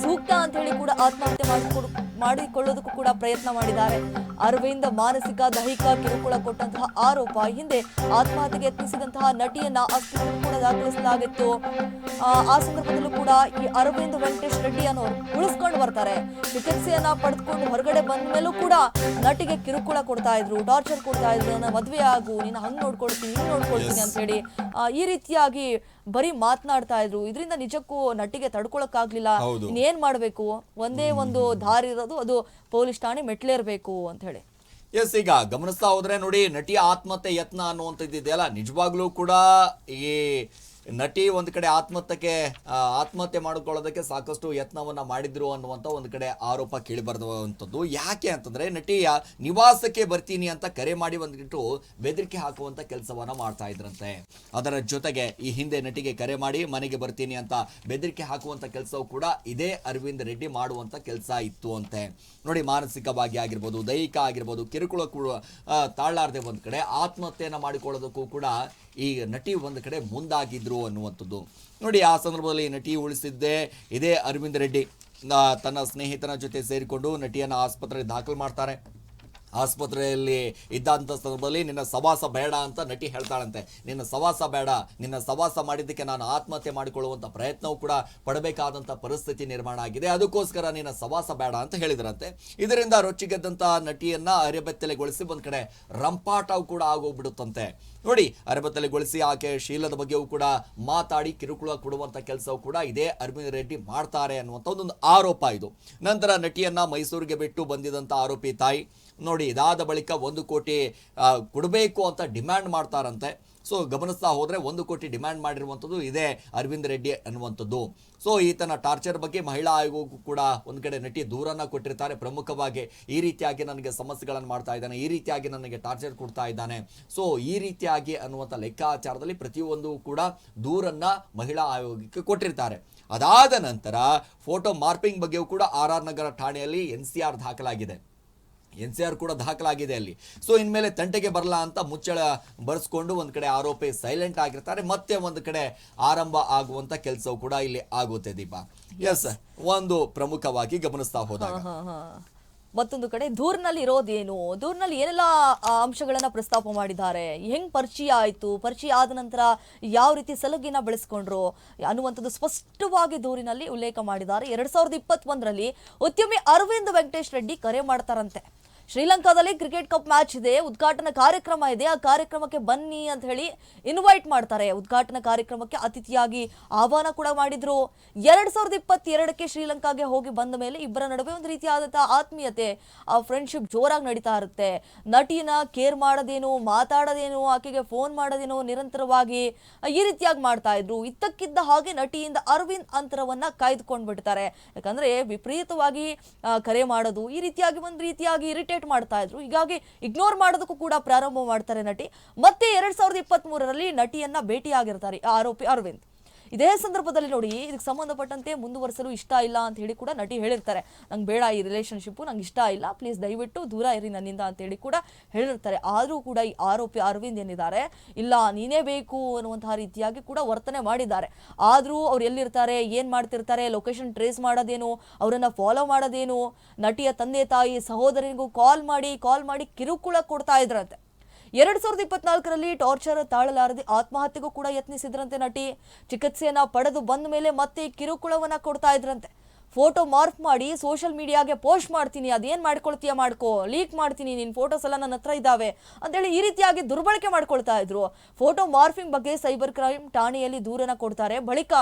ಸೂಕ್ತ ಅಂತ ಹೇಳಿ ಕೂಡ ಆತ್ಮಹತ್ಯೆ ಮಾಡಿಕೊಡು, ಮಾಡಿಕೊಳ್ಳೋದಕ್ಕೂ ಕೂಡ ಪ್ರಯತ್ನ ಮಾಡಿದ್ದಾರೆ. ಅರವಿಂದ ಮಾನಸಿಕ ದೈಹಿಕ ಕಿರುಕುಳ ಕೊಟ್ಟಂತಹ ಆರೋಪ. ಹಿಂದೆ ಆತ್ಮಹತ್ಯೆಗೆ ಯತ್ನಿಸಿದಂತಹ ನಟಿಯನ್ನ ಆಸ್ಪತ್ರೆಗೆ ಕೂಡ ದಾಖಲಿಸಲಾಗಿತ್ತು. ಆ, ಸಂದರ್ಭದಲ್ಲೂ ಕೂಡ ಈ ಅರವಿಂದ್ ವೆಂಕಟೇಶ್ ರೆಡ್ಡಿ ಅನ್ನೋರು ಉಳಿಸ್ಕೊಂಡು ಬರ್ತಾರೆ. ಚಿಕಿತ್ಸೆಯನ್ನ ಪಡೆದುಕೊಂಡು ಹೊರಗಡೆ ಬಂದ ಮೇಲೂ ಕೂಡ ನಟಿಗೆ ಕಿರುಕುಳ ಕೊಡ್ತಾ ಇದ್ರು ಟಾರ್ಚರ್ ಕೊಡ್ತಾ ಇದ್ರು ನನ್ನ ಮದ್ವೆ ಆಗು ನೀನು ಹಂಗ್ ನೋಡ್ಕೊಳ್ತೀನಿ ಹಿಂಗ್ ನೋಡ್ಕೊಳ್ತೀನಿ ಅಂತ ಹೇಳಿ ಈ ರೀತಿಯಾಗಿ ಬರೀ ಮಾತನಾಡ್ತಾ ಇದ್ರು. ಇದರಿಂದ ನಿಜಕ್ಕೂ ನಟಿಗೆ ತಡ್ಕೊಳಕ್ಕಾಗ್ಲಿಲ್ಲ. ಆಗ್ಲಿಲ್ಲ ಇನ್ನೇನ್ ಮಾಡ್ಬೇಕು? ಒಂದೇ ಒಂದು ದಾರಿ ಇರೋದು ಅದು ಪೊಲೀಸ್ ಠಾಣೆ ಮೆಟ್ಲೇರ್ಬೇಕು ಅಂತ ಹೇಳಿ. ಎಸ್ ಈಗ ಗಮನಿಸ್ತಾ ಹೋದ್ರೆ ನೋಡಿ ನಟಿ ಆತ್ಮಹತ್ಯೆ ಯತ್ನ ಅನ್ನುವಂಥದ್ದು ಇದೆಯಲ್ಲ ನಿಜವಾಗ್ಲೂ ಕೂಡ ಈ ನಟಿ ಒಂದು ಕಡೆ ಆತ್ಮಹತ್ಯಕ್ಕೆ ಆತ್ಮಹತ್ಯೆ ಮಾಡಿಕೊಳ್ಳೋದಕ್ಕೆ ಸಾಕಷ್ಟು ಯತ್ನವನ್ನ ಮಾಡಿದ್ರು ಅನ್ನುವಂಥ ಒಂದು ಕಡೆ ಆರೋಪ ಕೇಳಿಬಾರದು ಬರುವಂಥದ್ದು ಯಾಕೆ ಅಂತಂದ್ರೆ ನಟಿಯ ನಿವಾಸಕ್ಕೆ ಬರ್ತೀನಿ ಅಂತ ಕರೆ ಮಾಡಿ ಬಂದ್ಬಿಟ್ಟು ಬೆದರಿಕೆ ಹಾಕುವಂತ ಕೆಲಸವನ್ನ ಮಾಡ್ತಾ ಇದ್ರಂತೆ. ಅದರ ಜೊತೆಗೆ ಈ ಹಿಂದೆ ನಟಿಗೆ ಕರೆ ಮಾಡಿ ಮನೆಗೆ ಬರ್ತೀನಿ ಅಂತ ಬೆದರಿಕೆ ಹಾಕುವಂತ ಕೆಲಸವೂ ಕೂಡ ಇದೇ ಅರವಿಂದ್ ರೆಡ್ಡಿ ಮಾಡುವಂತ ಕೆಲಸ ಇತ್ತು ಅಂತೆ. ನೋಡಿ, ಮಾನಸಿಕವಾಗಿ ಆಗಿರ್ಬೋದು, ದೈಹಿಕ ಆಗಿರ್ಬೋದು, ಕಿರುಕುಳ ಕೂಡ ತಾಳಲಾರದೆ ಒಂದ್ ಕಡೆ ಆತ್ಮಹತ್ಯೆಯನ್ನು ಮಾಡಿಕೊಳ್ಳೋದಕ್ಕೂ ಕೂಡ ಈ ನಟಿ ಒಂದು ಕಡೆ ಮುಂದಾಗಿದ್ದರು ಅನ್ನುವಂಥದ್ದು. ನೋಡಿ, ಆ ಸಂದರ್ಭದಲ್ಲಿ ನಟಿ ಉಳಿಸಿದ್ದೆ ಇದೇ ಅರವಿಂದ್ ರೆಡ್ಡಿ. ತನ್ನ ಸ್ನೇಹಿತನ ಜೊತೆ ಸೇರಿಕೊಂಡು ನಟಿಯನ್ನು ಆಸ್ಪತ್ರೆಗೆ ದಾಖಲು ಮಾಡ್ತಾರೆ. ಆಸ್ಪತ್ರೆಯಲ್ಲಿ ಇದ್ದಂಥ ಸಂದರ್ಭದಲ್ಲಿ, ನಿನ್ನ ಸವಾಸ ಬೇಡ ಅಂತ ನಟಿ ಹೇಳ್ತಾಳಂತೆ. ನಿನ್ನ ಸವಾಸ ಬೇಡ. ನಿನ್ನ ಸವಾಸ ಮಾಡಿದ್ದಕ್ಕೆ ನಾನು ಆತ್ಮಹತ್ಯೆ ಮಾಡಿಕೊಳ್ಳುವಂಥ ಪ್ರಯತ್ನವೂ ಕೂಡ ಪಡಬೇಕಾದಂಥ ಪರಿಸ್ಥಿತಿ ನಿರ್ಮಾಣ ಆಗಿದೆ. ಅದಕ್ಕೋಸ್ಕರ ನಿನ್ನ ಸವಾಸ ಬೇಡ ಅಂತ ಹೇಳಿದ್ರಂತೆ. ಇದರಿಂದ ರೊಚ್ಚಿಗೆದ್ದಂಥ ನಟಿಯನ್ನು ಅರೆಬೆತ್ತಲೆಗೊಳಿಸಿ ಒಂದು ಕಡೆ ರಂಪಾಟವು ಕೂಡ ಆಗೋಗ್ಬಿಡುತ್ತಂತೆ. ನೋಡಿ, ಅರೆಬೆತ್ತಲೆಗೊಳಿಸಿ ಆಕೆ ಶೀಲದ ಬಗ್ಗೆಯೂ ಕೂಡ ಮಾತಾಡಿ ಕಿರುಕುಳ ಕೊಡುವಂತ ಕೆಲಸವು ಕೂಡ ಇದೇ ಅರವಿಂದ್ ರೆಡ್ಡಿ ಮಾಡ್ತಾರೆ ಅನ್ನುವಂಥ ಒಂದು ಆರೋಪ ಇದು. ನಂತರ ನಟಿಯನ್ನ ಮೈಸೂರಿಗೆ ಬಿಟ್ಟು ಬಂದಿದಂತ ಆರೋಪಿ ತಾಯಿ. ನೋಡಿ, ಇದಾದ ಬಳಿಕ ಒಂದು ಕೋಟಿ ಕೊಡಬೇಕು ಅಂತ ಡಿಮ್ಯಾಂಡ್ ಮಾಡ್ತಾರಂತೆ. ಸೊ ಗಮನಿಸ್ತಾ ಹೋದರೆ ಒಂದು ಕೋಟಿ ಡಿಮ್ಯಾಂಡ್ ಮಾಡಿರುವಂಥದ್ದು ಇದೇ ಅರವಿಂದ್ ರೆಡ್ಡಿ ಅನ್ನುವಂಥದ್ದು. ಸೊ ಈತನ ಟಾರ್ಚರ್ ಬಗ್ಗೆ ಮಹಿಳಾ ಆಯೋಗಕ್ಕೂ ಕೂಡ ಒಂದು ಕಡೆ ನಟಿ ದೂರನ್ನು ಕೊಟ್ಟಿರ್ತಾರೆ. ಪ್ರಮುಖವಾಗಿ ಈ ರೀತಿಯಾಗಿ ನನಗೆ ಸಮಸ್ಯೆಗಳನ್ನು ಮಾಡ್ತಾ ಇದ್ದಾನೆ. ಈ ರೀತಿಯಾಗಿ ನನಗೆ ಟಾರ್ಚರ್ ಕೊಡ್ತಾ ಇದ್ದಾನೆ. ಸೊ ಈ ರೀತಿಯಾಗಿ ಅನ್ನುವಂಥ ಲೆಕ್ಕಾಚಾರದಲ್ಲಿ ಪ್ರತಿಯೊಂದು ಕೂಡ ದೂರನ್ನು ಮಹಿಳಾ ಆಯೋಗಕ್ಕೆ ಕೊಟ್ಟಿರ್ತಾರೆ. ಅದಾದ ನಂತರ ಫೋಟೋ ಮಾರ್ಪಿಂಗ್ ಬಗ್ಗೆಯೂ ಕೂಡ ಆರ್ ಆರ್ ನಗರ ಠಾಣೆಯಲ್ಲಿ ಎನ್ ಸಿ ಆರ್ ದಾಖಲಾಗಿದೆ. ಎನ್ ಸಿ ಆರ್ ಕೂಡ ದಾಖಲಾಗಿದೆ ಅಲ್ಲಿ. ಸೊ ಇನ್ಮೇಲೆ ತಂಟೆಗೆ ಬರಲ್ಲ ಅಂತ ಮುಚ್ಚಳ ಬರೆಸ್ಕೊಂಡು ಒಂದು ಕಡೆ ಆರೋಪಿ ಸೈಲೆಂಟ್ ಆಗಿರ್ತಾರೆ. ಮತ್ತೆ ಒಂದು ಕಡೆ ಆರಂಭ ಆಗುವಂತ ಕೆಲಸವು ಕೂಡ ಇಲ್ಲಿ ಆಗುತ್ತೆ ದೀಪ. ಎಸ್ ಒಂದು ಪ್ರಮುಖವಾಗಿ ಗಮನಿಸ್ತಾ ಹೋದಾಗ. ಮತ್ತೊಂದು ಕಡೆ, ದೂರ್ನಲ್ಲಿ ಇರೋದೇನು? ದೂರ್ನಲ್ಲಿ ಏನೆಲ್ಲ ಅಂಶಗಳನ್ನ ಪ್ರಸ್ತಾಪ ಮಾಡಿದ್ದಾರೆ? ಹೆಂಗ್ ಪರಿಚಯ ಆಯ್ತು? ಪರಿಚಯ ಆದ ನಂತರ ಯಾವ ರೀತಿ ಸಲಗಿನ ಬೆಳೆಸ್ಕೊಂಡ್ರು? ಅನ್ನುವಂಥದ್ದು ಸ್ಪಷ್ಟವಾಗಿ ದೂರಿನಲ್ಲಿ ಉಲ್ಲೇಖ ಮಾಡಿದ್ದಾರೆ. ಎರಡ್ ಸಾವಿರದ ಇಪ್ಪತ್ತೊಂದರಲ್ಲಿ ಉದ್ಯಮಿ ಅರವಿಂದ್ ವೆಂಕಟೇಶ್ ರೆಡ್ಡಿ ಕರೆ ಮಾಡ್ತಾರಂತೆ. ಶ್ರೀಲಂಕಾದಲ್ಲಿ ಕ್ರಿಕೆಟ್ ಕಪ್ ಮ್ಯಾಚ್ ಇದೆ, ಉದ್ಘಾಟನಾ ಕಾರ್ಯಕ್ರಮ ಇದೆ, ಆ ಕಾರ್ಯಕ್ರಮಕ್ಕೆ ಬನ್ನಿ ಅಂತ ಹೇಳಿ ಇನ್ವೈಟ್ ಮಾಡ್ತಾರೆ. ಉದ್ಘಾಟನಾ ಕಾರ್ಯಕ್ರಮಕ್ಕೆ ಅತಿಥಿಯಾಗಿ ಆಹ್ವಾನ ಕೂಡ ಮಾಡಿದ್ರು. ಎರಡ್ ಸಾವಿರದ ಇಪ್ಪತ್ತೆರಡಕ್ಕೆ ಶ್ರೀಲಂಕಾಗೆ ಹೋಗಿ ಬಂದ ಮೇಲೆ ಇಬ್ಬರ ನಡುವೆ ಒಂದು ರೀತಿಯಾದಂತಹ ಆತ್ಮೀಯತೆ, ಆ ಫ್ರೆಂಡ್ಶಿಪ್ ಜೋರಾಗಿ ನಡೀತಾ ಇರುತ್ತೆ. ನಟಿನ ಕೇರ್ ಮಾಡೋದೇನು, ಮಾತಾಡೋದೇನು, ಆಕೆಗೆ ಫೋನ್ ಮಾಡೋದೇನು ನಿರಂತರವಾಗಿ ಈ ರೀತಿಯಾಗಿ ಮಾಡ್ತಾ ಇದ್ರು. ಇದ್ದಕ್ಕಿದ್ದ ಹಾಗೆ ನಟಿಯಿಂದ ಅರವಿಂದ್ ಅಂತರವನ್ನ ಕಾಯ್ದುಕೊಂಡ್ ಬಿಡ್ತಾರೆ ಯಾಕಂದ್ರೆ ವಿಪರೀತವಾಗಿ ಕರೆ ಮಾಡೋದು ಈ ರೀತಿಯಾಗಿ, ಒಂದು ರೀತಿಯಾಗಿ ಇರಿಟೇಟ್ ಮಾಡ್ತಾ ಇದ್ರು. ಹೀಗಾಗಿ ಇಗ್ನೋರ್ ಮಾಡೋದಕ್ಕೂ ಕೂಡ ಪ್ರಾರಂಭ ಮಾಡ್ತಾರೆ ನಟಿ. ಮತ್ತೆ ಎರಡ್ ಸಾವಿರದ ಇಪ್ಪತ್ತ್ ಮೂರರಲ್ಲಿ ನಟಿಯನ್ನ ಭೇಟಿಯಾಗಿರ್ತಾರೆ ಆರೋಪಿ ಅರವಿಂದ್. ಇದೇ ಸಂದರ್ಭದಲ್ಲಿ ನೋಡಿ, ಇದಕ್ಕೆ ಸಂಬಂಧಪಟ್ಟಂತೆ ಮುಂದುವರಿಸಲು ಇಷ್ಟ ಇಲ್ಲ ಅಂತ ಹೇಳಿ ಕೂಡ ನಟಿ ಹೇಳಿರ್ತಾರೆ. ನಂಗೆ ಬೇಡ ಈ ರಿಲೇಷನ್ಶಿಪ್ಪು ನಂಗೆ ಇಷ್ಟ ಇಲ್ಲ ಪ್ಲೀಸ್ ದಯವಿಟ್ಟು ದೂರ ಇರಿ ನನ್ನಿಂದ ಅಂತ ಹೇಳಿ ಕೂಡ ಹೇಳಿರ್ತಾರೆ. ಆದರೂ ಕೂಡ ಈ ಆರೋಪಿ ಅರವಿಂದ್ ಏನಿದ್ದಾರೆ, ಇಲ್ಲ, ನೀನೇ ಬೇಕು ಅನ್ನುವಂತಹ ರೀತಿಯಾಗಿ ಕೂಡ ವರ್ತನೆ ಮಾಡಿದ್ದಾರೆ. ಆದರೂ ಅವ್ರು ಎಲ್ಲಿರ್ತಾರೆ, ಏನು ಮಾಡ್ತಿರ್ತಾರೆ ಲೊಕೇಶನ್ ಟ್ರೇಸ್ ಮಾಡೋದೇನು, ಅವರನ್ನು ಫಾಲೋ ಮಾಡೋದೇನು, ನಟಿಯ ತಂದೆ, ತಾಯಿ ಸಹೋದರನಿಗೂ ಕಾಲ್ ಮಾಡಿ ಕಾಲ್ ಮಾಡಿ ಕಿರುಕುಳ ಕೊಡ್ತಾ ಇದ್ರಂತೆ. ಎರಡ್ ಸಾವಿರದ ಇಪ್ಪತ್ನಾಲ್ಕರಲ್ಲಿ ಟಾರ್ಚರ್ ತಾಳಲಾರದೆ ಆತ್ಮಹತ್ಯೆಗೂ ಕೂಡ ಯತ್ನಿಸಿದ್ರಂತೆ ನಟಿ. ಚಿಕಿತ್ಸೆಯನ್ನ ಪಡೆದು ಬಂದ ಮೇಲೆ ಮತ್ತೆ ಕಿರುಕುಳವನ್ನ ಕೊಡ್ತಾ ಇದ್ರಂತೆ. ಫೋಟೋ ಮಾರ್ಫ್ ಮಾಡಿ ಸೋಷಿಯಲ್ ಮೀಡಿಯಾಗೆ ಪೋಸ್ಟ್ ಮಾಡ್ತೀನಿ, ಅದೇನು ಮಾಡ್ಕೊಳ್ತೀಯ ಮಾಡ್ಕೋ, ಲೀಕ್ ಮಾಡ್ತೀನಿ ನಿನ್ನ ಫೋಟೋಸ್ ಎಲ್ಲ ನನ್ನ ಹತ್ರ ಇದ್ದಾವೆ ಅಂತೇಳಿ ಈ ರೀತಿಯಾಗಿ ದುರ್ಬಳಕೆ ಮಾಡ್ಕೊಳ್ತಾ ಇದ್ರು. ಫೋಟೋ ಮಾರ್ಫಿಂಗ್ ಬಗ್ಗೆ ಸೈಬರ್ ಕ್ರೈಮ್ ಠಾಣೆಯಲ್ಲಿ ದೂರನ ಕೊಡ್ತಾರೆ. ಬಳಿಕ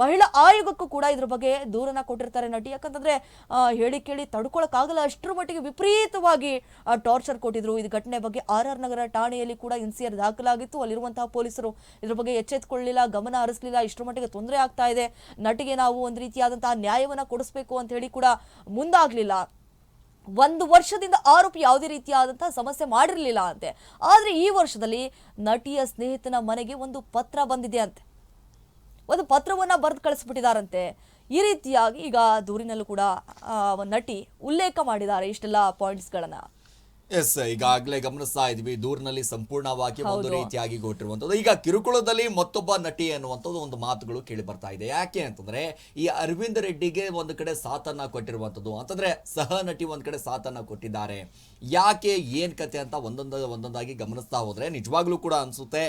ಮಹಿಳಾ ಆಯೋಗಕ್ಕೂ ಕೂಡ ಇದ್ರ ಬಗ್ಗೆ ದೂರನ ಕೊಟ್ಟಿರ್ತಾರೆ ನಟಿ. ಯಾಕಂತಂದ್ರೆ ಹೇಳಿ ಕೇಳಿ ತಡ್ಕೊಳಕ್ಕಾಗಲ್ಲ, ಅಷ್ಟರ ಮಟ್ಟಿಗೆ ವಿಪರೀತವಾಗಿ ಟಾರ್ಚರ್ ಕೊಟ್ಟಿದ್ರು. ಇದು ಘಟನೆ ಬಗ್ಗೆ ಆರ್ ಆರ್ ನಗರ ಠಾಣೆಯಲ್ಲಿ ಕೂಡ ಇನ್ಸಿಯರ್ ದಾಖಲಾಗಿತ್ತು. ಅಲ್ಲಿರುವಂತಹ ಪೊಲೀಸರು ಇದ್ರ ಬಗ್ಗೆ ಎಚ್ಚೆತ್ಕೊಳ್ಳಿಲ್ಲ, ಗಮನ ಹರಿಸಲಿಲ್ಲ, ಇಷ್ಟರ ಮಟ್ಟಿಗೆ ತೊಂದರೆ ಆಗ್ತಾ ಇದೆ. ನಟಿಗೆ ನಾವು ಒಂದು ರೀತಿಯಾದಂತಹ ನ್ಯಾಯವನ್ನ ಕೊಡಿಸ್ಬೇಕು ಅಂತ ಹೇಳಿ ಕೂಡ ಮುಂದಾಗ್ಲಿಲ್ಲ. ಒಂದು ವರ್ಷದಿಂದ ಆರೋಪಿ ಯಾವುದೇ ರೀತಿಯಾದಂತಹ ಸಮಸ್ಯೆ ಮಾಡಿರಲಿಲ್ಲ ಅಂತೆ. ಆದರೆ ಈ ವರ್ಷದಲ್ಲಿ ನಟಿಯ ಸ್ನೇಹಿತನ ಮನೆಗೆ ಒಂದು ಪತ್ರ ಬಂದಿದೆ ಅಂತೆ. ಒಂದು ಪತ್ರವನ್ನ ಬರೆದು ಕಳಿಸ್ಬಿಟ್ಟಿದಾರಂತೆ. ಈ ರೀತಿಯಾಗಿ ಈಗ ದೂರಿನಲ್ಲೂ ಕೂಡ ನಟಿ ಉಲ್ಲೇಖ ಮಾಡಿದ್ದಾರೆ ಇಷ್ಟೆಲ್ಲ ಪಾಯಿಂಟ್ಸ್ಗಳನ್ನ ಎಸ್ ಈಗಾಗಲೇ ಗಮನಿಸ್ತಾ ಇದ್ವಿ ದೂರಿನಲ್ಲಿ ಸಂಪೂರ್ಣವಾಗಿ ಒಂದು ರೀತಿಯಾಗಿ ಕೊಟ್ಟಿರುವಂತದ್ದು ಈಗ ಕಿರುಕುಳದಲ್ಲಿ ಮತ್ತೊಬ್ಬ ನಟಿ ಅನ್ನುವಂಥದ್ದು ಒಂದು ಮಾತುಗಳು ಕೇಳಿ ಬರ್ತಾ ಇದೆ. ಯಾಕೆ ಅಂತಂದ್ರೆ ಈ ಅರವಿಂದ್ ರೆಡ್ಡಿಗೆ ಒಂದು ಕಡೆ ಸಾಥನ್ನ ಕೊಟ್ಟಿರುವಂಥದ್ದು. ಅಂತಂದ್ರೆ ಸಹ ನಟಿ ಒಂದ್ ಕಡೆ ಸಾಥನ್ನ ಕೊಟ್ಟಿದ್ದಾರೆ. ಯಾಕೆ ಏನ್ ಕತೆ ಅಂತ ಒಂದೊಂದ ಒಂದೊಂದಾಗಿ ಗಮನಿಸ್ತಾ ಹೋದ್ರೆ ನಿಜವಾಗ್ಲೂ ಕೂಡ ಅನ್ಸುತ್ತೆ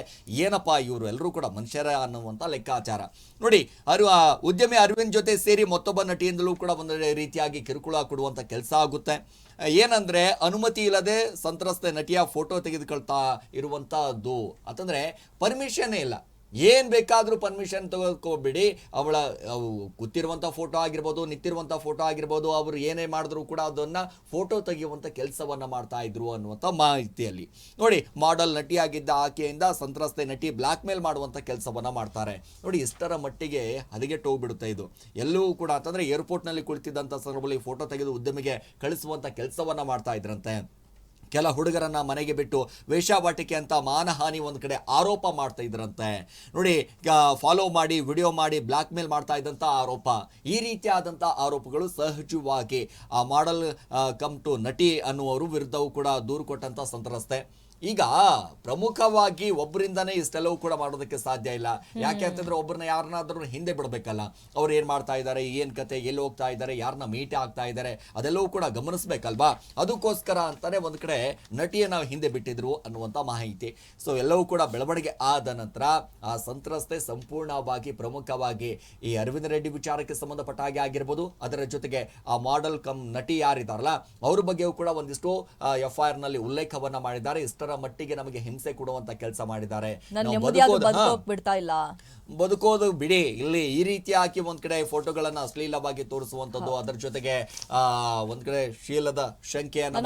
ಏನಪ್ಪಾ ಇವರು ಎಲ್ಲರೂ ಕೂಡ ಮನುಷ್ಯರ ಅನ್ನುವಂತ ಲೆಕ್ಕಾಚಾರ. ನೋಡಿ ಅರು ಉದ್ಯಮಿ ಅರವಿಂದ್ ಜೊತೆ ಸೇರಿ ಮತ್ತೊಬ್ಬ ನಟಿಯಿಂದಲೂ ಕೂಡ ಒಂದು ರೀತಿಯಾಗಿ ಕಿರುಕುಳ ಕೊಡುವಂತ ಕೆಲಸ ಆಗುತ್ತೆ. ಏನಂದ್ರೆ ಅನುಮತಿ ಇಲ್ಲದೆ ಸಂತ್ರಸ್ತೆ ನಟಿಯ ಫೋಟೋ ತೆಗೆದುಕೊಳ್ತಾ ಇರುವಂತಹದ್ದು. ಅಂತಂದ್ರೆ ಪರ್ಮಿಷನ್ ಇಲ್ಲ. ಏನ್ ಬೇಕಾದರೂ ಪರ್ಮಿಷನ್ ತಗೋಬಿಡಿ ಅವಳ ಕೂತಿರುವಂಥ ಫೋಟೋ ಆಗಿರ್ಬೋದು ನಿಂತಿರುವಂಥ ಫೋಟೋ ಆಗಿರ್ಬೋದು, ಅವರು ಏನೇ ಮಾಡಿದ್ರು ಕೂಡ ಅದನ್ನು ಫೋಟೋ ತೆಗೆಯುವಂಥ ಕೆಲಸವನ್ನು ಮಾಡ್ತಾ ಇದ್ರು ಅನ್ನುವಂಥ ಮಾಹಿತಿಯಲ್ಲಿ. ನೋಡಿ ಮಾಡೆಲ್ ನಟಿಯಾಗಿದ್ದ ಆಕೆಯಿಂದ ಸಂತ್ರಸ್ತೆ ನಟಿ ಬ್ಲ್ಯಾಕ್ ಮೇಲ್ ಮಾಡುವಂಥ ಕೆಲಸವನ್ನು ಮಾಡ್ತಾರೆ. ನೋಡಿ ಇಷ್ಟರ ಮಟ್ಟಿಗೆ ಹದಗೆಟ್ಟು ಹೋಗ್ಬಿಡುತ್ತೆ ಇದು. ಎಲ್ಲೂ ಕೂಡ ಅಂತಂದರೆ ಏರ್ಪೋರ್ಟ್ನಲ್ಲಿ ಕುಳಿತಿದ್ದಂಥ ಸಂದರ್ಭದಲ್ಲಿ ಫೋಟೋ ತೆಗೆದು ಉದ್ಯಮಿಗೆ ಕಳಿಸುವಂಥ ಕೆಲಸವನ್ನು ಮಾಡ್ತಾ ಇದ್ರಂತೆ. ಕೆಲ ಹುಡುಗರನ್ನ ಮನೆಗೆ ಬಿಟ್ಟು ವೇಷಾವಾಟಿಕೆ ಅಂತ ಮಾನಹಾನಿ ಒಂದು ಕಡೆ ಆರೋಪ ಮಾಡ್ತಾ ಇದ್ರಂತೆ. ನೋಡಿ ಫಾಲೋ ಮಾಡಿ ವಿಡಿಯೋ ಮಾಡಿ ಬ್ಲ್ಯಾಕ್ ಮೇಲ್ ಮಾಡ್ತಾ ಇದ್ದಂಥ ಆರೋಪ. ಈ ರೀತಿಯಾದಂಥ ಆರೋಪಗಳು ಸಹಜವಾಗಿ ಆ ಮಾಡಲ್ ಕಮ್ ಟು ನಟಿ ಅನ್ನುವರು ವಿರುದ್ಧವೂ ಕೂಡ ದೂರು ಕೊಟ್ಟಂತ ಸಂತ್ರಸ್ತೆ. ಈಗ ಪ್ರಮುಖವಾಗಿ ಒಬ್ಬರಿಂದನೇ ಇಷ್ಟೆಲ್ಲವೂ ಕೂಡ ಮಾಡೋದಕ್ಕೆ ಸಾಧ್ಯ ಇಲ್ಲ. ಯಾಕೆ ಅಂತಂದ್ರೆ ಒಬ್ಬರನ್ನ ಯಾರನ್ನಾದ್ರೂ ಹಿಂದೆ ಬಿಡಬೇಕಲ್ಲ. ಅವ್ರು ಏನ್ ಮಾಡ್ತಾ ಇದ್ದಾರೆ ಏನ್ ಕತೆ ಎಲ್ಲಿ ಹೋಗ್ತಾ ಇದ್ದಾರೆ ಯಾರನ್ನ ಮೀಟ್ ಆಗ್ತಾ ಇದ್ದಾರೆ ಅದೆಲ್ಲವೂ ಕೂಡ ಗಮನಿಸ್ಬೇಕಲ್ವಾ? ಅದಕ್ಕೋಸ್ಕರ ಅಂತಾನೆ ಒಂದ್ ಕಡೆ ನಟಿಯನ್ನ ಹಿಂದೆ ಬಿಟ್ಟಿದ್ರು ಅನ್ನುವಂತ ಮಾಹಿತಿ. ಸೊ ಎಲ್ಲವೂ ಕೂಡ ಬೆಳವಣಿಗೆ ಆದ ನಂತರ ಆ ಸಂತ್ರಸ್ತೆ ಸಂಪೂರ್ಣವಾಗಿ ಪ್ರಮುಖವಾಗಿ ಈ ಅರವಿಂದ್ ರೆಡ್ಡಿ ವಿಚಾರಕ್ಕೆ ಸಂಬಂಧಪಟ್ಟ ಹಾಗೆ ಆಗಿರ್ಬೋದು. ಅದರ ಜೊತೆಗೆ ಆ ಮಾಡೆಲ್ ಕಮ್ ನಟಿ ಯಾರಿದಾರಲ್ಲ ಅವ್ರ ಬಗ್ಗೆಯೂ ಕೂಡ ಒಂದಿಷ್ಟು ಎಫ್ ಐ ಆರ್ನಲ್ಲಿ ಉಲ್ಲೇಖವನ್ನ ಮಾಡಿದ್ದಾರೆ. ಇಷ್ಟರ ಮಟ್ಟಿಗೆ ನಮಗೆ ಹಿಂಸೆ ಕೊಡುವಂತ ಕೆಲಸ ಮಾಡಿದ್ದಾರೆ. ಬಿಡ್ತಾ ಇಲ್ಲ. ಬದುಕೋದು ಬಿಡಿ. ಇಲ್ಲಿ ಈ ರೀತಿ ಹಾಕಿ ಒಂದ್ ಕಡೆ ಫೋಟೋಗಳನ್ನ ಅಶ್ಲೀಲವಾಗಿ ತೋರಿಸುವಂತದ್ದು ಅದರ ಜೊತೆಗೆ ಆ ಒಂದ್ ಕಡೆ ಶೀಲದ ಶಂಕೆಯನ್ನ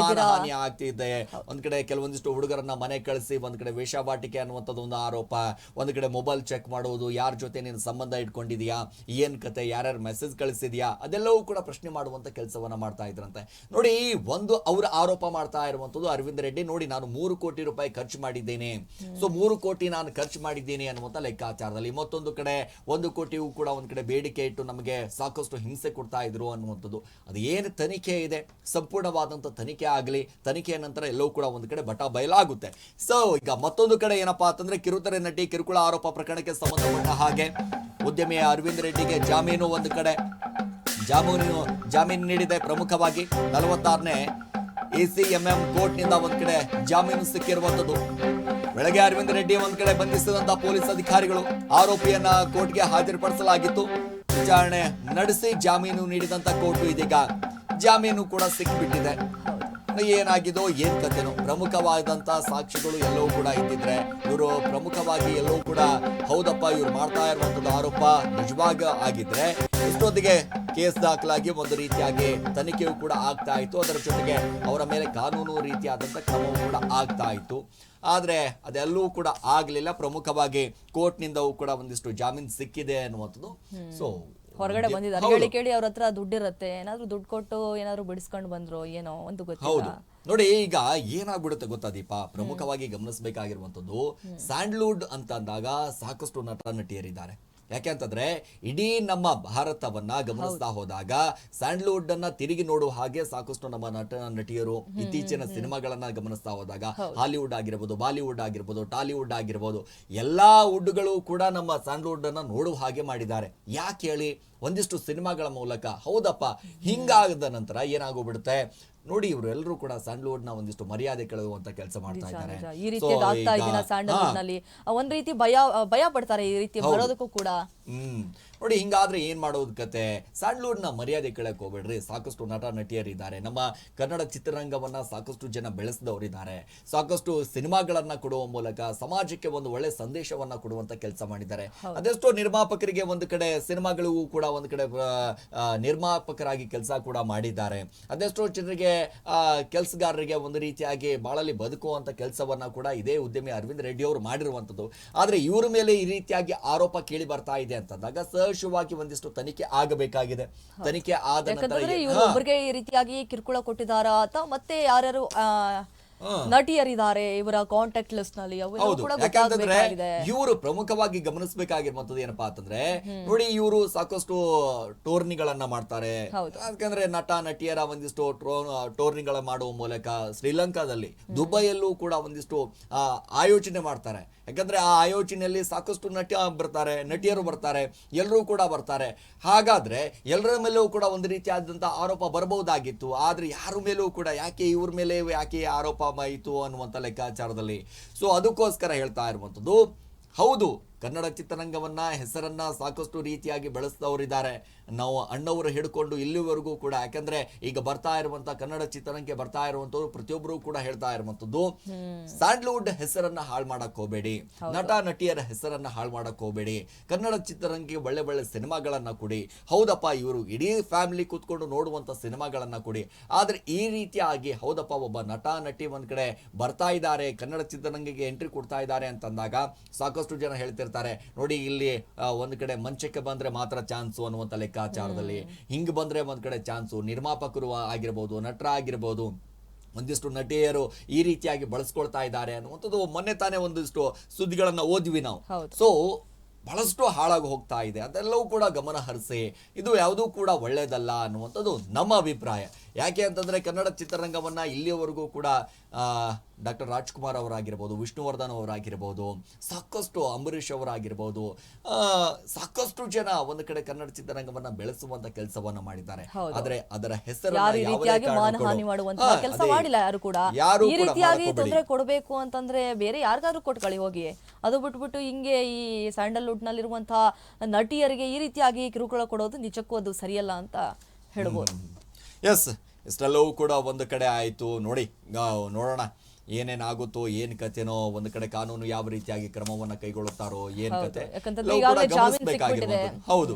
ಮಾನಹಾನಿ ಆಗ್ತಿದೆ. ಒಂದ್ ಕಡೆ ಕೆಲವೊಂದಿಷ್ಟು ಹುಡುಗರನ್ನ ಮನೆ ಕಳಿಸಿ ಒಂದ್ ಕಡೆ ವೇಷಾವಾಟಿಕೆ ಅನ್ನುವಂಥದ್ದು ಒಂದು ಆರೋಪ. ಒಂದ್ ಕಡೆ ಮೊಬೈಲ್ ಚೆಕ್ ಮಾಡುವುದು. ಯಾರ ಜೊತೆ ನೀನು ಸಂಬಂಧ ಇಟ್ಕೊಂಡಿದ್ಯಾ? ಏನ್ ಕತೆ? ಯಾರ್ಯಾರು ಮೆಸೇಜ್ ಕಳಿಸಿದ್ಯಾ? ಅದೆಲ್ಲವೂ ಕೂಡ ಪ್ರಶ್ನೆ ಮಾಡುವಂತ ಕೆಲಸವನ್ನ ಮಾಡ್ತಾ ಇದ್ರಂತೆ. ನೋಡಿ ಒಂದು ಅವ್ರ ಆರೋಪ ಮಾಡ್ತಾ ಇರುವಂತದ್ದು ಅರವಿಂದ್ ರೆಡ್ಡಿ ನೋಡಿ ನಾನು ಮೂರು ಕೋಟಿ ರೂಪಾಯಿ ಖರ್ಚು ಮಾಡಿದ್ದೇನೆ. ಸೊ ಮೂರು ಕೋಟಿ ನಾನು ಖರ್ಚು ಮಾಡಿದ್ದೇನೆ ಅನ್ನುವಂಥ ಲೆಕ್ಕಾಚಾರದಲ್ಲಿ ಮತ್ತೊಂದು ಕಡೆ ಒಂದು ಕೋಟಿಯೂ ಕೂಡ ಒಂದು ಕಡೆ ಬೇಡಿಕೆ ಇಟ್ಟು ನಮಗೆ ಸಾಕಷ್ಟು ಹಿಂಸೆ ಕೊಡ್ತಾ ಇದ್ರು ಅನ್ನುವಂಥದ್ದು. ಅದು ಏನು ತನಿಖೆ ಇದೆ? ಸಂಪೂರ್ಣವಾದಂಥ ತನಿಖೆ ಆಗಲಿ, ತನಿಖೆಯ ನಂತರ ಎಲ್ಲವೂ ಕೂಡ ಒಂದು ಕಡೆ ಬಟ ಬಯಲಾಗುತ್ತೆ. ಸೊ ಈಗ ಮತ್ತೊಂದು ಕಡೆ ಏನಪ್ಪಾ ಅಂತಂದ್ರೆ ಕಿರುತೆರೆ ನಟಿ ಕಿರುಕುಳ ಆರೋಪ ಪ್ರಕರಣಕ್ಕೆ ಸಂಬಂಧಪಟ್ಟ ಹಾಗೆ ಉದ್ಯಮಿ ಅರವಿಂದ್ ರೆಡ್ಡಿಗೆ ಜಾಮೀನು ಒಂದು ಕಡೆ. ಜಾಮೀನು ಜಾಮೀನು ನೀಡಿದೆ ಪ್ರಮುಖವಾಗಿ. ನಲವತ್ತಾರನೇ ಎಸಿಎಂಎಂ ಕೋರ್ಟ್ನಿಂದ ಒಂದ್ ಕಡೆ ಜಾಮೀನು ಸಿಕ್ಕಿರುವಂತದ್ದು ಬೆಳಗ್ಗೆ ಅರವಿಂದ್ ರೆಡ್ಡಿ ಒಂದ್ ಕಡೆ ಬಂಧಿಸಿದಂತ ಪೊಲೀಸ್ ಅಧಿಕಾರಿಗಳು ಆರೋಪಿಯನ್ನ ಕೋರ್ಟ್ಗೆ ಹಾಜರುಪಡಿಸಲಾಗಿತ್ತು. ವಿಚಾರಣೆ ನಡೆಸಿ ಜಾಮೀನು ನೀಡಿದಂತ ಕೋರ್ಟ್ ಇದೀಗ ಜಾಮೀನು ಕೂಡ ಸಿಕ್ಬಿಟ್ಟಿದೆ. ಏನಾಗಿದೋ ಏನ್ ಕಥೆನೋ ಪ್ರಮುಖವಾದಂತ ಸಾಕ್ಷಿಗಳು ಎಲ್ಲವೂ ಕೂಡ ಇದ್ದಿದ್ರೆ ಇವರು ಪ್ರಮುಖವಾಗಿ ಎಲ್ಲವೂ ಕೂಡ ಹೌದಪ್ಪ ಇವ್ರು ಮಾಡ್ತಾ ಇರುವಂತದ್ದು ಆರೋಪ ನಿಜವಾಗ ಆಗಿದ್ರೆ ಇಷ್ಟೊತ್ತಿಗೆ ಕೇಸ್ ದಾಖಲಾಗಿ ಒಂದು ರೀತಿಯಾಗಿ ತನಿಖೆಯು ಕೂಡ ಆಗ್ತಾ ಇತ್ತು. ಅದರ ಜೊತೆಗೆ ಅವರ ಮೇಲೆ ಕಾನೂನು ರೀತಿಯಾದಂಥ ಕ್ರಮವೂ ಕೂಡ ಆಗ್ತಾ ಇತ್ತು. ಆದರೆ ಅದೆಲ್ಲವೂ ಕೂಡ ಆಗಲಿಲ್ಲ. ಪ್ರಮುಖವಾಗಿ ಕೋರ್ಟ್ನಿಂದವೂ ಕೂಡ ಒಂದಿಷ್ಟು ಜಾಮೀನು ಸಿಕ್ಕಿದೆ ಅನ್ನುವಂಥದ್ದು. ಸೊ ಹೊರಗಡೆ ಬಂದಿದ್ದಾರೆ. ಹೇಳಿ ಕೇಳಿ ಅವ್ರ ಹತ್ರ ದುಡ್ಡಿರುತ್ತೆ ಏನಾದ್ರು ದುಡ್ಡು ಕೊಟ್ಟು ಏನಾದ್ರು ಬಿಡಿಸ್ಕೊಂಡು ಬಂದ್ರು ಏನೋ ಒಂದು ಹೌದು. ಗೊತ್ತಿಲ್ಲ ನೋಡಿ ಈಗ ಏನಾಗ್ಬಿಡುತ್ತೆ ಗೊತ್ತಾ ದೀಪ? ಪ್ರಮುಖವಾಗಿ ಗಮನಿಸಬೇಕಾಗಿರುವಂತದ್ದು ಸ್ಯಾಂಡ್ಲ್ವುಡ್ ಅಂತ ಅಂದಾಗ ಸಾಕಷ್ಟು ನಟ ನಟಿಯರಿದ್ದಾರೆ ಯಾಕೆ ಅಂತಂದ್ರೆ ಇಡೀ ನಮ್ಮ ಭಾರತವನ್ನ ಗಮನಿಸ್ತಾ ಹೋದಾಗ ಸ್ಯಾಂಡ್ಲ್ವುಡ್ ಅನ್ನ ತಿರುಗಿ ನೋಡುವ ಹಾಗೆ ಸಾಕಷ್ಟು ನಮ್ಮ ನಟ ನಟಿಯರು ಇತ್ತೀಚಿನ ಸಿನಿಮಾಗಳನ್ನ ಗಮನಿಸ್ತಾ ಹೋದಾಗ ಹಾಲಿವುಡ್ ಆಗಿರ್ಬೋದು ಬಾಲಿವುಡ್ ಆಗಿರ್ಬೋದು ಟಾಲಿವುಡ್ ಆಗಿರ್ಬೋದು ಎಲ್ಲಾ ವುಡ್ಗಳು ಕೂಡ ನಮ್ಮ ಸ್ಯಾಂಡ್ಲ್ವುಡ್ ಅನ್ನ ನೋಡುವ ಹಾಗೆ ಮಾಡಿದ್ದಾರೆ. ಯಾಕೆ ಹೇಳಿ? ಒಂದಿಷ್ಟು ಸಿನಿಮಾಗಳ ಮೂಲಕ. ಹೌದಪ್ಪ. ಹಿಂಗಾಗದ ನಂತರ ಏನಾಗೋಗ್ಬಿಡುತ್ತೆ? ನೋಡಿ ಇವರೆಲ್ಲರೂ ಕೂಡ ಸ್ಯಾಂಡ್ಲ್ವುಡ್ನ ಒಂದಿಷ್ಟು ಮರ್ಯಾದೆ ಕೇಳುವಂತ ಕೆಲಸ ಮಾಡ್ತಾ ಇದ್ದಾರೆ. ಈ ರೀತಿ ಒಂದ್ ರೀತಿ ಭಯ ಭಯ ಪಡ್ತಾರೆ ಈ ರೀತಿ ಬರೋದಕ್ಕೂ ಕೂಡ. ಹ್ಮ್. ನೋಡಿ ಹಿಂಗಾದ್ರೆ ಏನ್ ಮಾಡೋದ್ ಕತೆ? ಸ್ಯಾಂಡ್ಲೂಡ್ನ ನ ಮರ್ಯಾದೆ ಕೇಳಕ್ ಹೋಗ್ಬೇಡ್ರಿ. ಸಾಕಷ್ಟು ನಟ ನಟಿಯರಿದ್ದಾರೆ. ನಮ್ಮ ಕನ್ನಡ ಚಿತ್ರರಂಗವನ್ನ ಸಾಕಷ್ಟು ಜನ ಬೆಳೆಸಿದವರಿದ್ದಾರೆ. ಸಾಕಷ್ಟು ಸಿನಿಮಾಗಳನ್ನ ಕೊಡುವ ಮೂಲಕ ಸಮಾಜಕ್ಕೆ ಒಂದು ಒಳ್ಳೆ ಸಂದೇಶವನ್ನ ಕೊಡುವಂತ ಕೆಲಸ ಮಾಡಿದ್ದಾರೆ. ಅದೆಷ್ಟೋ ನಿರ್ಮಾಪಕರಿಗೆ ಒಂದು ಕಡೆ ಸಿನಿಮಾಗಳಿಗೂ ಕೂಡ ಒಂದು ಕಡೆ ನಿರ್ಮಾಪಕರಾಗಿ ಕೆಲಸ ಕೂಡ ಮಾಡಿದ್ದಾರೆ. ಅದೆಷ್ಟೋ ಜನರಿಗೆ ಆ ಕೆಲಸಗಾರರಿಗೆ ಒಂದು ರೀತಿಯಾಗಿ ಬಾಳಲ್ಲಿ ಬದುಕುವಂತ ಕೆಲಸವನ್ನ ಕೂಡ ಇದೇ ಉದ್ಯಮಿ ಅರವಿಂದ್ ರೆಡ್ಡಿ ಅವರು ಮಾಡಿರುವಂತದ್ದು ಆದ್ರೆ ಇವ್ರ ಮೇಲೆ ಈ ರೀತಿಯಾಗಿ ಆರೋಪ ಕೇಳಿ ಬರ್ತಾ ಇದೆ. ಅಂತಂದಾಗ ಸಹಜವಾಗಿ ಒಂದಿಷ್ಟು ತನಿಖೆ ಆಗಬೇಕಾಗಿದೆ. ತನಿಖೆ ಆದ ನಂತರ ಈ ರೀತಿಯಾಗಿ ಕಿರುಕುಳ ಕೊಟ್ಟಿದಾರಾ ಅಥವಾ ಮತ್ತೆ ಯಾರ್ಯಾರು ಆ, ನಟಿಯರಿದ್ದಾರೆ ಇವರ ಕಾಂಟ್ಯಾಕ್ಟ್ ಲಿಸ್ಟ್ನಲ್ಲಿ ಹೌದು. ಯಾಕಂತಂದ್ರೆ ಇವರು ಪ್ರಮುಖವಾಗಿ ಗಮನಿಸಬೇಕಾಗಿರುವಂತದ್ದು ಏನಪ್ಪಾ ಅಂತಂದ್ರೆ ನೋಡಿ ಇವರು ಸಾಕಷ್ಟು ಟೋರ್ನಿಗಳನ್ನ ಮಾಡ್ತಾರೆ. ಯಾಕಂದ್ರೆ ನಟ ನಟಿಯರ ಒಂದಿಷ್ಟು ಟೋರ್ನಿಗಳ ಮಾಡುವ ಮೂಲಕ ಶ್ರೀಲಂಕಾದಲ್ಲಿ ದುಬೈಯಲ್ಲೂ ಕೂಡ ಒಂದಿಷ್ಟು ಆಯೋಜನೆ ಮಾಡ್ತಾರೆ. ಯಾಕಂದ್ರೆ ಆ ಆಯೋಜನೆಯಲ್ಲಿ ಸಾಕಷ್ಟು ನಟ ಬರ್ತಾರೆ ನಟಿಯರು ಬರ್ತಾರೆ ಎಲ್ಲರೂ ಕೂಡ ಬರ್ತಾರೆ. ಹಾಗಾದ್ರೆ ಎಲ್ಲರ ಮೇಲೂ ಕೂಡ ಒಂದು ರೀತಿಯಾದಂತಹ ಆರೋಪ ಬರಬಹುದಾಗಿತ್ತು. ಆದ್ರೆ ಯಾರ ಮೇಲೂ ಕೂಡ ಯಾಕೆ ಇವ್ರ ಮೇಲೆ ಯಾಕೆ ಈ ಆರೋಪ ಆಯಿತು ಅನ್ನುವಂಥ ಲೆಕ್ಕಾಚಾರದಲ್ಲಿ. ಸೊ ಅದಕ್ಕೋಸ್ಕರ ಹೇಳ್ತಾ ಇರುವಂಥದ್ದು ಹೌದು ಕನ್ನಡ ಚಿತ್ರರಂಗವನ್ನ ಹೆಸರನ್ನ ಸಾಕಷ್ಟು ರೀತಿಯಾಗಿ ಬೆಳೆಸಿದವರಿದ್ದಾರೆ. ನಾವು ಅಣ್ಣವರು ಹಿಡ್ಕೊಂಡು ಇಲ್ಲಿವರೆಗೂ ಕೂಡ ಯಾಕಂದ್ರೆ ಈಗ ಬರ್ತಾ ಇರುವಂತ ಕನ್ನಡ ಚಿತ್ರರಂಗಕ್ಕೆ ಬರ್ತಾ ಇರುವಂತವ್ರು ಪ್ರತಿಯೊಬ್ಬರು ಕೂಡ ಹೇಳ್ತಾ ಇರುವಂತದ್ದು. ಸ್ಯಾಂಡ್ಲ್ವುಡ್ ಹೆಸರನ್ನ ಹಾಳು ಮಾಡಕ್ ಹೋಗಬೇಡಿ. ನಟ ನಟಿಯರ ಹೆಸರನ್ನ ಹಾಳು ಮಾಡಕ್ ಹೋಗಬೇಡಿ. ಕನ್ನಡ ಚಿತ್ರರಂಗಕ್ಕೆ ಒಳ್ಳೆ ಒಳ್ಳೆ ಸಿನಿಮಾಗಳನ್ನ ಕೊಡಿ. ಹೌದಪ್ಪ ಇವರು ಇಡೀ ಫ್ಯಾಮಿಲಿ ಕೂತ್ಕೊಂಡು ನೋಡುವಂತ ಸಿನಿಮಾಗಳನ್ನ ಕೊಡಿ. ಆದ್ರೆ ಈ ರೀತಿಯಾಗಿ ಹೌದಪ್ಪ ಒಬ್ಬ ನಟ ನಟಿ ಒಂದ್ ಕಡೆ ಬರ್ತಾ ಇದ್ದಾರೆ ಕನ್ನಡ ಚಿತ್ರರಂಗಕ್ಕೆ ಎಂಟ್ರಿ ಕೊಡ್ತಾ ಇದ್ದಾರೆ ಅಂತಂದಾಗ ಸಾಕಷ್ಟು ಜನ ಹೇಳ್ತಿರ್ತಾರೆ ನೋಡಿ ಇಲ್ಲಿ ಒಂದು ಕಡೆ ಮಂಚಕ್ಕೆ ಬಂದ್ರೆ ಮಾತ್ರ ಚಾನ್ಸು ಅನ್ನುವಂತ ಲೆಕ್ಕಾಚಾರದಲ್ಲಿ. ಹಿಂಗ್ ಬಂದ್ರೆ ಒಂದ್ ಕಡೆ ಚಾನ್ಸು. ನಿರ್ಮಾಪಕರು ಆಗಿರ್ಬೋದು ನಟರ ಆಗಿರ್ಬೋದು ಒಂದಿಷ್ಟು ನಟಿಯರು ಈ ರೀತಿಯಾಗಿ ಬಳಸ್ಕೊಳ್ತಾ ಇದ್ದಾರೆ ಅನ್ನುವಂಥದ್ದು ಮೊನ್ನೆ ತಾನೇ ಒಂದಿಷ್ಟು ಸುದ್ದಿಗಳನ್ನ ಓದ್ವಿ ನಾವು. ಸೊ ಬಹಳಷ್ಟು ಹಾಳಾಗಿ ಹೋಗ್ತಾ ಇದೆ. ಅದೆಲ್ಲವೂ ಕೂಡ ಗಮನ ಹರಿಸಿ ಇದು ಯಾವುದೂ ಕೂಡ ಒಳ್ಳೆಯದಲ್ಲ ಅನ್ನುವಂಥದ್ದು ನಮ್ಮ ಅಭಿಪ್ರಾಯ. ಯಾಕೆ ಅಂತಂದ್ರೆ ಕನ್ನಡ ಚಿತ್ರರಂಗವನ್ನ ಇಲ್ಲಿಯವರೆಗೂ ಕೂಡ ಡಾಕ್ಟರ್ ರಾಜ್ಕುಮಾರ್ ಅವರಾಗಿರ್ಬೋದು ವಿಷ್ಣುವರ್ಧನ್ ಅವರಾಗಿರ್ಬೋದು ಸಾಕಷ್ಟು ಅಂಬರೀಷ್ ಅವರಾಗಿರ್ಬೋದು ಸಾಕಷ್ಟು ಜನ ಒಂದು ಕಡೆ ಕನ್ನಡ ಚಿತ್ರರಂಗವನ್ನ ಬೆಳೆಸುವಂತ ಕೆಲಸವನ್ನ ಮಾಡಿದ್ದಾರೆ. ಆದರೆ ಅದರ ಹೆಸರು ಈ ರೀತಿಯಾಗಿ ಮಾನಹಾನಿ ಮಾಡುವಂತಹ ಕೆಲಸ ಅದೇ. ಮಾಡಿಲ್ಲ ಯಾರು ಕೂಡ. ಯಾರು ಈ ರೀತಿಯಾಗಿ ಮಾಡಕ್ ತೊಂದರೆ ಕೊಡಬೇಕು ಅಂತಂದ್ರೆ ಬೇರೆ ಯಾರಿಗಾದ್ರೂ ಕೊಟ್ಕೊಳ್ಳಿ ಹೋಗಿ. ಅದು ಬಿಟ್ಬಿಟ್ಟು ಹಿಂಗೆ ಈ ಸ್ಯಾಂಡಲ್ವುಡ್ ನಲ್ಲಿರುವಂತಹ ನಟಿಯರಿಗೆ ಈ ರೀತಿಯಾಗಿ ಕಿರುಕುಳ ಕೊಡೋದು ನಿಜಕ್ಕೂ ಅದು ಸರಿಯಲ್ಲ ಅಂತ ಹೇಳ್ಬೋದು. ಎಸ್ ಇಷ್ಟೆಲ್ಲವೂ ಕೂಡ ಒಂದು ಕಡೆ ಆಯಿತು. ನೋಡಿ ನೋಡೋಣ ಏನೇನಾಗುತ್ತೋ ಏನ್ ಕಥೆನೋ ಒಂದು ಕಡೆ ಕಾನೂನು ಯಾವ ರೀತಿಯಾಗಿ ಕ್ರಮವನ್ನ ಕೈಗೊಳ್ಳುತ್ತಾರೋ ಏನ್. ಕತೆ ಹೌದು.